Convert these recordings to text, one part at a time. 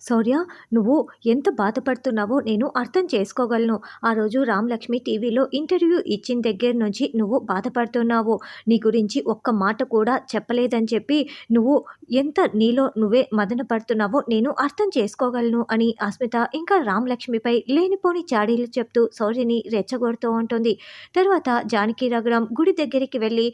శౌర్య నువ్వు ఎంత బాధపడుతున్నావో నేను అర్థం చేసుకోగలను. ఆ రోజు రామలక్ష్మి టీవీలో ఇంటర్వ్యూ ఇచ్చిన దగ్గర నుంచి నువ్వు బాధపడుతున్నావు. నీ గురించి ఒక్క మాట కూడా చెప్పలేదని చెప్పి నువ్వు ఎంత నీలో నువ్వే మదన పడుతున్నావో నేను అర్థం చేసుకోగలను అని అస్మిత ఇంకా రామలక్ష్మిపై లేనిపోని చాడీలు చెప్తూ శౌర్యని రెచ్చగొడుతూ ఉంటుంది. తర్వాత జానకి రఘురాం గుడి దగ్గరికి వెళ్ళి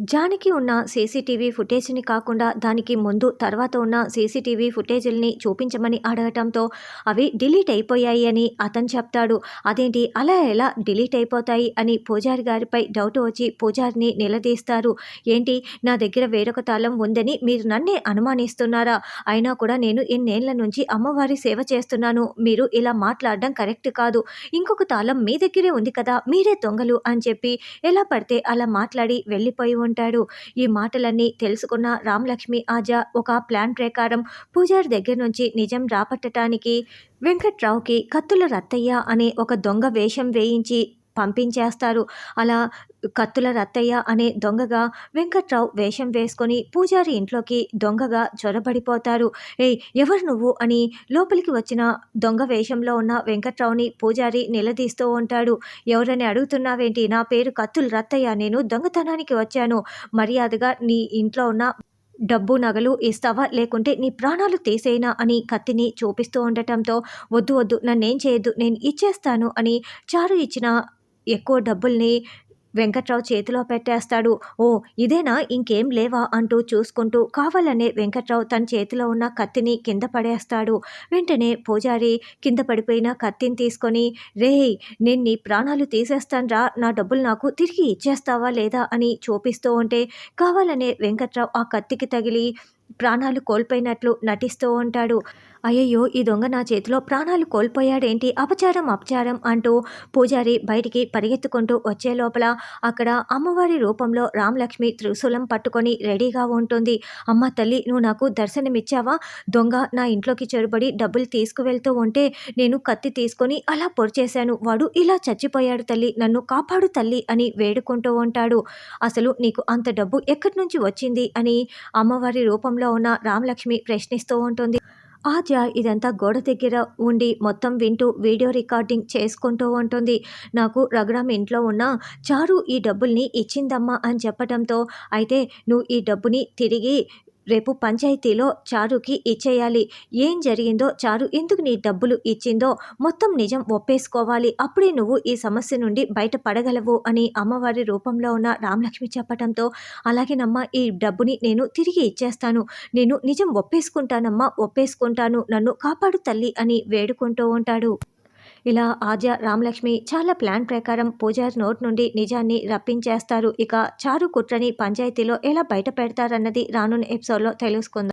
జానికి ఉన్న సీసీటీవీ ఫుటేజ్ని కాకుండా దానికి ముందు తర్వాత ఉన్న సీసీటీవీ ఫుటేజీలని చూపించమని అడగటంతో అవి డిలీట్ అయిపోయాయి అని అతను చెప్తాడు. అదేంటి? అలా ఎలా డిలీట్ అయిపోతాయి అని పూజారి గారిపై డౌట్ వచ్చి పూజారిని నిలదీస్తారు. ఏంటి? నా దగ్గర వేరొక తాళం ఉందని మీరు నన్నే అనుమానిస్తున్నారా? అయినా కూడా నేను ఎన్నేళ్ళ నుంచి అమ్మవారి సేవ చేస్తున్నాను. మీరు ఇలా మాట్లాడడం కరెక్ట్ కాదు. ఇంకొక తాళం మీ దగ్గరే ఉంది కదా మీరే దొంగలు అని చెప్పి ఎలా పడితే అలా మాట్లాడి వెళ్ళిపోయి ఉంటాడు. ఈ మాటలన్నీ తెలుసుకున్న రామలక్ష్మి ఆజా ఒక ప్లాన్ ప్రకారం పూజారి దగ్గర నుంచి నిజం రాపట్టడానికి వెంకట్రావుకి కత్తుల రత్తయ్య అనే ఒక దొంగ వేషం వేయించి పంపించేస్తారు. అలా కత్తుల రత్తయ్య అనే దొంగగా వెంకట్రావు వేషం వేసుకొని పూజారి ఇంట్లోకి దొంగగా చొరబడిపోతారు. ఏయ్ ఎవరు నువ్వు? అని లోపలికి వచ్చిన దొంగ వేషంలో ఉన్న వెంకట్రావుని పూజారి నిలదీస్తూ ఉంటాడు. ఎవరని అడుగుతున్నావేంటి? నా పేరు కత్తుల రత్తయ్య. నేను దొంగతనానికి వచ్చాను. మర్యాదగా నీ ఇంట్లో ఉన్న డబ్బు నగలు ఇస్తావా? లేకుంటే నీ ప్రాణాలు తీసేనా? అని కత్తిని చూపిస్తూ ఉండటంతో వద్దు వద్దు. నన్నేం చేయొద్దు. నేను ఇచ్చేస్తాను అని చారు ఇచ్చిన ఎక్కువ డబ్బుల్ని వెంకట్రావు చేతిలో పెట్టేస్తాడు. ఓ ఇదేనా? ఇంకేం లేవా? అంటూ చూసుకుంటూ కావాలనే వెంకట్రావు తన చేతిలో ఉన్న కత్తిని కింద పడేస్తాడు. వెంటనే పూజారి కింద పడిపోయిన కత్తిని తీసుకొని రే నేను నీ ప్రాణాలు తీసేస్తానరా. నా డబ్బులు నాకు తిరిగి ఇచ్చేస్తావా లేదా? అని చూపిస్తూ ఉంటే కావాలనే వెంకట్రావు ఆ కత్తికి తగిలి ప్రాణాలు కోల్పోయినట్లు నటిస్తూ ఉంటాడు. అయ్యయ్యో ఈ దొంగ నా చేతిలో ప్రాణాలు కోల్పోయాడేంటి? అపచారం అపచారం అంటూ పూజారి బయటికి పరిగెత్తుకుంటూ వచ్చే లోపల అక్కడ అమ్మవారి రూపంలో రామలక్ష్మి త్రిశూలం పట్టుకొని రెడీగా ఉంటుంది. అమ్మ తల్లి నువ్వు నాకు దర్శనమిచ్చావా? దొంగ నా ఇంట్లోకి చెరుబడి డబ్బులు తీసుకువెళ్తూ ఉంటే నేను కత్తి తీసుకొని అలా పొరిచేశాను వాడు ఇలా చచ్చిపోయాడు తల్లి నన్ను కాపాడు తల్లి అని వేడుకుంటూ ఉంటాడు. అసలు నీకు అంత డబ్బు ఎక్కడి నుంచి వచ్చింది? అని అమ్మవారి రూపంలో ఉన్న రామలక్ష్మి ప్రశ్నిస్తూ ఉంటుంది. ఆద్య ఇదంతా గోడ దగ్గర ఉండి మొత్తం వింటూ వీడియో రికార్డింగ్ చేసుకుంటూ ఉంటుంది. నాకు రఘురామ్ ఇంట్లో ఉన్న చారు ఈ డబ్బుల్ని ఇచ్చిందమ్మా అని చెప్పడంతో అయితే నువ్వు ఈ డబ్బుని తిరిగి రేపు పంచాయతీలో చారుకి ఇచ్చేయాలి. ఏం జరిగిందో చారు ఎందుకు నీ డబ్బులు ఇచ్చిందో మొత్తం నిజం ఒప్పేసుకోవాలి. అప్పుడే నువ్వు ఈ సమస్య నుండి బయటపడగలవు అని అమ్మవారి రూపంలో ఉన్న రామలక్ష్మి చెప్పడంతో అలాగేనమ్మా ఈ డబ్బుని నేను తిరిగి ఇచ్చేస్తాను. నేను నిజం ఒప్పేసుకుంటానమ్మా ఒప్పేసుకుంటాను. నన్ను కాపాడు తల్లి అని వేడుకుంటూ ఉంటాడు. ఇలా ఆద్య రామలక్ష్మి చాలా ప్లాన్ ప్రకారం పూజారి నోట్ నుండి నిజాన్ని రప్పించేస్తారు. ఇక చారు కుట్రని పంచాయతీలో ఎలా బయట పెడతారన్నది రానున్న ఎపిసోడ్లో తెలుసుకుందాం.